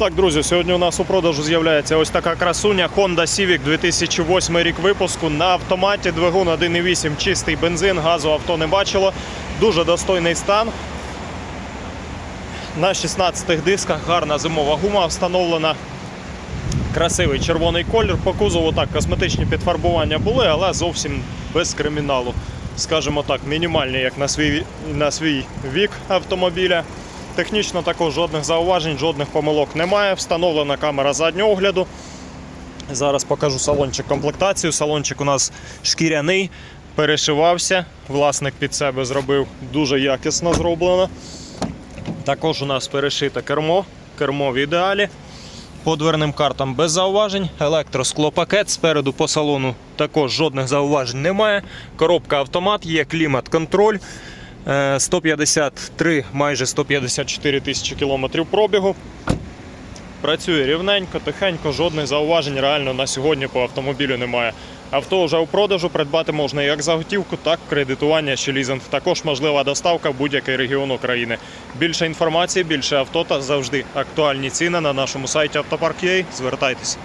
Так, друзі, сьогодні у нас у продажу з'являється ось така красуня Honda Civic 2008 рік випуску на автоматі, двигун 1.8, чистий бензин, газу авто не бачило. Дуже достойний стан. На 16 дисках гарна зимова гума встановлена. Красивий червоний колір. По кузову так, косметичні підфарбування були, але зовсім без криміналу. Скажімо так, мінімальні, як на свій, на свій вік автомобіля. Технічно також жодних зауважень, жодних помилок немає. Встановлена камера заднього огляду. Зараз покажу салончик комплектацію. Салончик у нас шкіряний, перешивався. Власник під себе зробив дуже якісно зроблено. Також у нас перешите кермо, кермо в ідеалі. По дверним картам без зауважень. Електросклопакет спереду по салону також жодних зауважень немає. Коробка автомат, є клімат-контроль. Е, 153, майже 154 тисячі кілометрів пробігу. Працює рівненько, тихенько, жодних зауважень реально на сьогодні по автомобілю немає. Авто вже у продажу придбати можна як за готівку, так і кредитування чи лізинг. Також можлива доставка в будь-який регіон України. Більше інформації, більше авто та завжди актуальні ціни на нашому сайті Автопарк.ua. Звертайтеся.